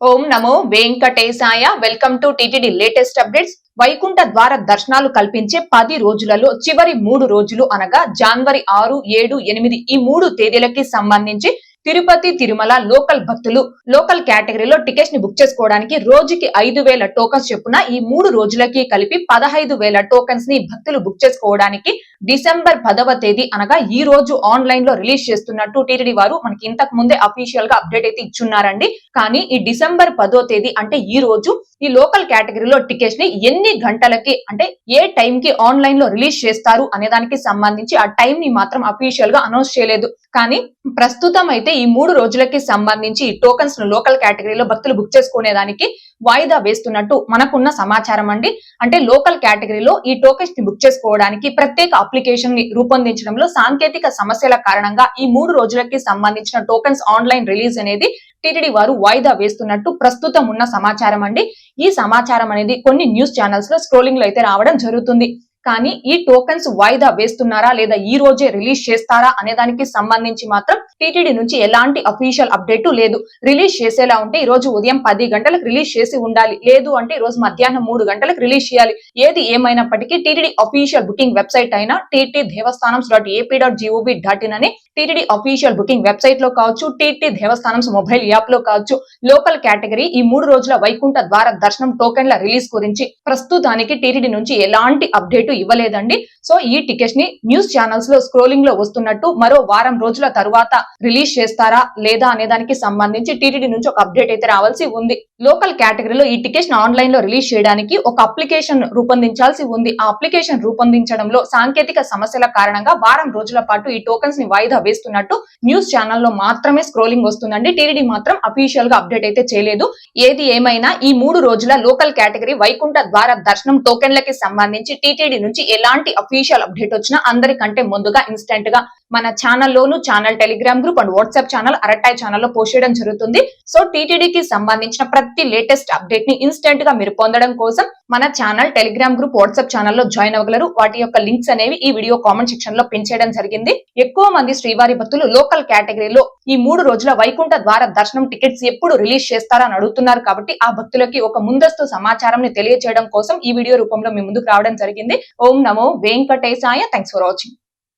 ఓం నమో వెంకటేశాయ. Welcome to TTD latest updates Vaikuntha ద్వార దర్శనాలు కల్పించే పది రోజులలో చివరి మూడు రోజులు అనగా జనవరి ఆరు ఏడు ఎనిమిది ఈ మూడు తేదీలకి సంబంధించి తిరుపతి తిరుమల లోకల్ భక్తులు లోకల్ కేటగిరీలో టికెట్స్ని బుక్ చేసుకోవడానికి రోజుకి ఐదు వేల టోకన్స్ చొప్పున ఈ మూడు రోజులకి కలిపి పదహైదు వేల టోకన్స్ని భక్తులు బుక్ చేసుకోవడానికి డిసెంబర్ పదవ తేదీ అనగా ఈ రోజు ఆన్లైన్లో రిలీజ్ చేస్తున్నట్టు టీటీడీ వారు మనకి ఇంతకు ముందే అఫీషియల్గా అప్డేట్ అయితే ఇచ్చున్నారండి. కానీ ఈ డిసెంబర్ పదో తేదీ అంటే ఈ రోజు ఈ లోకల్ కేటగిరీలో టికెట్స్ని ఎన్ని గంటలకి అంటే ఏ టైం కి ఆన్లైన్లో రిలీజ్ చేస్తారు అనే దానికి సంబంధించి ఆ టైం ని మాత్రం అఫీషియల్గా అనౌన్స్ చేయలేదు. కానీ ప్రస్తుతం అయితే ఈ మూడు రోజులకి సంబంధించి టోకన్స్ను లోకల్ కేటగిరీలో భక్తులు బుక్ చేసుకునేదానికి వాయిదా వేస్తున్నట్టు మనకున్న సమాచారం అండి. అంటే లోకల్ కేటగిరీలో ఈ టోకెన్స్ని బుక్ చేసుకోవడానికి ప్రత్యేక అప్లికేషన్ని రూపొందించడంలో సాంకేతిక సమస్యల కారణంగా ఈ మూడు రోజులకి సంబంధించిన టోకెన్స్ ఆన్లైన్ రిలీజ్ అనేది టీటీడీ వారు వాయిదా వేస్తున్నట్టు ప్రస్తుతం ఉన్న సమాచారం అండి. ఈ సమాచారం అనేది కొన్ని న్యూస్ ఛానల్స్లో స్క్రోలింగ్లో అయితే రావడం జరుగుతుంది. కానీ ఈ టోకెన్స్ వాయిదా వేస్తున్నారా లేదా ఈ రోజే రిలీజ్ చేస్తారా అనే దానికి సంబంధించి మాత్రం టీటీడీ నుంచి ఎలాంటి అఫీషియల్ అప్డేట్ లేదు. రిలీజ్ చేసేలా ఉంటే ఈ రోజు ఉదయం పది గంటలకు రిలీజ్ చేసి ఉండాలి. లేదు అంటే ఈ రోజు మధ్యాహ్నం మూడు గంటలకు రిలీజ్ చేయాలి. ఏది ఏమైనప్పటికీ టీటీడీ అఫీషియల్ బుకింగ్ వెబ్సైట్ అయిన TT Devasthanam dot AP dot GOB dot in అని టీటీడీ అఫీషియల్ బుకింగ్ వెబ్సైట్లో కావచ్చు టీటీ దేవస్థానం మొబైల్ యాప్లో కావచ్చు. లోకల్ కేటగిరీ ఈ మూడు రోజుల వైకుంఠ ద్వార దర్శనం టోకెన్ల రిలీజ్ గురించి ప్రస్తుతానికి టీటీడీ నుంచి ఎలాంటి అప్డేట్ ఇవ్వలేదండి. సో ఈ టికెట్స్ని న్యూస్ ఛానల్స్లో స్క్రోలింగ్లో వస్తున్నట్టు మరో వారం రోజుల తరువాత రిలీజ్ చేస్తారా లేదా అనే దానికి సంబంధించి టీటీడీ నుంచి ఒక అప్డేట్ అయితే రావాల్సి ఉంది. లోకల్ కేటగిరీలో ఈ టికెట్ ఆన్లైన్లో రిలీజ్ చేయడానికి ఒక అప్లికేషన్ రూపొందించాల్సి ఉంది. ఆ అప్లికేషన్ రూపొందించడంలో సాంకేతిక సమస్యల కారణంగా వారం రోజుల పాటు ఈ టోకన్స్ని వాయిదా వేస్తున్నట్టు న్యూస్ ఛానల్లో మాత్రమే స్క్రోలింగ్ వస్తుందండి. టీటీడీ మాత్రం అఫీషియల్గా అప్డేట్ అయితే చేయలేదు. ఏది ఏమైనా ఈ మూడు రోజుల లోకల్ కేటగిరీ వైకుంఠ ద్వార దర్శనం టోకెన్లకి సంబంధించి టీటీడీ నుంచి ఎలాంటి అఫీషియల్ అప్డేట్ వచ్చినా అందరికంటే ముందుగా ఇన్స్టెంట్గా మన ఛానల్లోను channel Telegram group and WhatsApp channel Arattai ఛానల్లో పోస్ట్ చేయడం జరుగుతుంది. సో టీటీడీకి సంబంధించిన ప్రతి లేటెస్ట్ అప్డేట్ని ఇన్స్టెంట్గా మీరు పొందడం కోసం మన ఛానల్ టెలిగ్రామ్ గ్రూప్ వాట్సాప్ ఛానల్లో జాయిన్ అవ్వగలరు. వాటి యొక్క లింక్స్ అనేవి ఈ వీడియో కామెంట్ సెక్షన్లో పెంచేయడం జరిగింది. ఎక్కువ మంది శ్రీవారి భక్తులు లోకల్ కేటగిరీలో ఈ మూడు రోజుల వైకుంఠ ద్వార దర్శనం టికెట్స్ ఎప్పుడు రిలీజ్ చేస్తారని అడుగుతున్నారు కాబట్టి ఆ భక్తులకి ఒక ముందస్తు సమాచారం ని తెలియజేయడం కోసం ఈ వీడియో రూపంలో మీ ముందుకు రావడం జరిగింది. ఓం నమో వెంకటేశాయ. Thanks for watching